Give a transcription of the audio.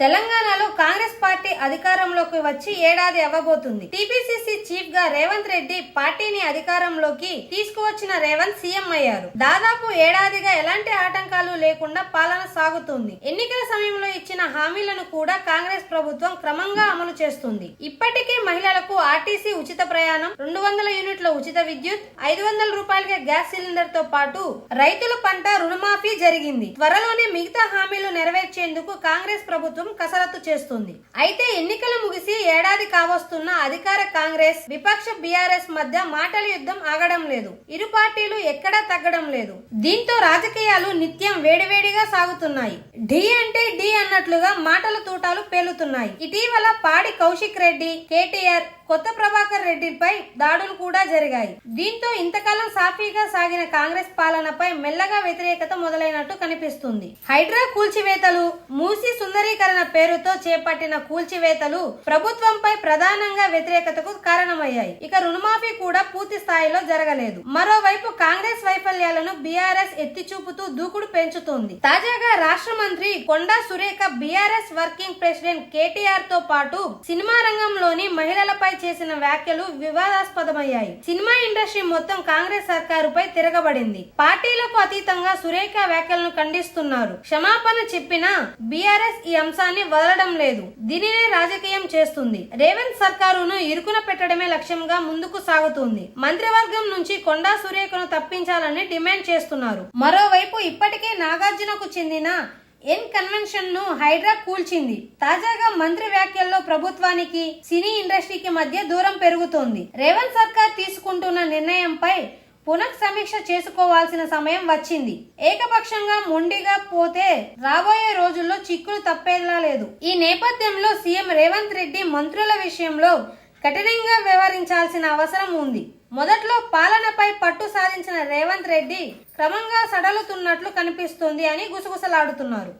తెలంగాణలో కాంగ్రెస్ పార్టీ అధికారంలోకి వచ్చి ఏడాది అవ్వబోతుంది. టీపీసీసీ చీఫ్గా రేవంత్ రెడ్డి పార్టీని అధికారంలోకి తీసుకువచ్చిన రేవంత్ సీఎం అయ్యారు. దాదాపు ఏడాదిగా ఎలాంటి ఆటంకాలు లేకుండా పాలన సాగుతుంది. ఎన్నికల సమయంలో ఇచ్చిన హామీలను కూడా కాంగ్రెస్ ప్రభుత్వం క్రమంగా అమలు చేస్తుంది. ఇప్పటికే మహిళలకు ఆర్టీసీ ఉచిత ప్రయాణం రెండు వందల యూనిట్ల ఉచిత విద్యుత్ ఐదు వందల రూపాయలకే గ్యాస్ సిలిండర్తో పాటు రైతుల పంట రుణమాఫీ జరిగింది. త్వరలోనే మిగతా హామీలు నెరవేర్చేందుకు కాంగ్రెస్ ప్రభుత్వం కసరత్తు చేస్తుంది. అయితే ఎన్నికలు ముగిసి ఏడాది కావస్తున్న అధికార కాంగ్రెస్ విపక్ష బీఆర్ఎస్ మధ్య మాటల యుద్ధం ఆగడం లేదు. ఇరు పార్టీలు ఎక్కడా తగ్గడం లేదు. దీంతో రాజకీయాలు నిత్యం వేడివేడిగా సాగుతున్నాయి. ఢీ అంటే డి అన్నట్లుగా మాటల తూటాలు పేలుతున్నాయి. ఇటీవల పాడి కౌశిక్ రెడ్డి కేటీఆర్ కొత్త ప్రభాకర్ రెడ్డిపై దాడులు కూడా జరిగాయి. దీంతో ఇంతకాలం సాఫీగా సాగిన కాంగ్రెస్ పాలనపై మెల్లగా వ్యతిరేకత మొదలైనట్టు కనిపిస్తుంది. హైడ్రా కూల్చివేతలు మూసి సుందరీకరణ పేరుతో చేపట్టిన కూల్చివేతలు ప్రభుత్వంపై ప్రధానంగా వ్యతిరేకతకు కారణమయ్యాయి. ఇక రుణమాఫీ కూడా పూర్తి స్థాయిలో జరగలేదు. మరోవైపు కాంగ్రెస్ వైఫల్యాలను బీఆర్ఎస్ ఎత్తి చూపుతూ దూకుడు పెంచుతోంది. తాజాగా రాష్ట్ర మంత్రి Konda Surekha BRS working president కేటీఆర్తో పాటు సినిమా రంగంలోని మహిళ మహిళలపై చేసిన వ్యాఖ్యలు వివాదాస్పదమయ్యాయి. సినిమా ఇండస్ట్రీ మొత్తం కాంగ్రెస్ సర్కారుపై తిరగబడింది. పార్టీలకు అతీతంగా సురేఖ వ్యాఖ్యలను ఖండిస్తున్నారు. క్షమాపణ చెప్పినా బీఆర్ఎస్ ఈ అంశాన్ని వదలడం లేదు. దీనినే రాజకీయం చేస్తుంది. రేవంత్ సర్కారును ఇరుకున పెట్టడమే లక్ష్యంగా ముందుకు సాగుతుంది. మంత్రివర్గం నుంచి కొండా సురేఖను తప్పించాలని డిమాండ్ చేస్తున్నారు. మరోవైపు ఇప్పటికే నాగార్జునకు చెందిన ఎన్ కన్వెన్షన్ను హైడ్రా కూల్చింది. తాజాగా మంత్రి వ్యాఖ్యల్లో ప్రభుత్వానికి సినీ ఇండస్ట్రీకి మధ్య దూరం పెరుగుతోంది. రేవంత్ సర్కార్ తీసుకుంటున్న నిర్ణయంపై పునః సమీక్ష చేసుకోవాల్సిన సమయం వచ్చింది. ఏకపక్షంగా మొండిగా పోతే రాబోయే రోజుల్లో చిక్కులు తప్పేలా లేదు. ఈ నేపథ్యంలో సీఎం రేవంత్ రెడ్డి మంత్రుల విషయంలో కఠినంగా వ్యవహరించాల్సిన అవసరం ఉంది. మొదట్లో పాలనపై పట్టు సాధించిన రేవంత్ రెడ్డి క్రమంగా సడలుతున్నట్లు కనిపిస్తుంది అని గుసగుసలాడుతున్నారు.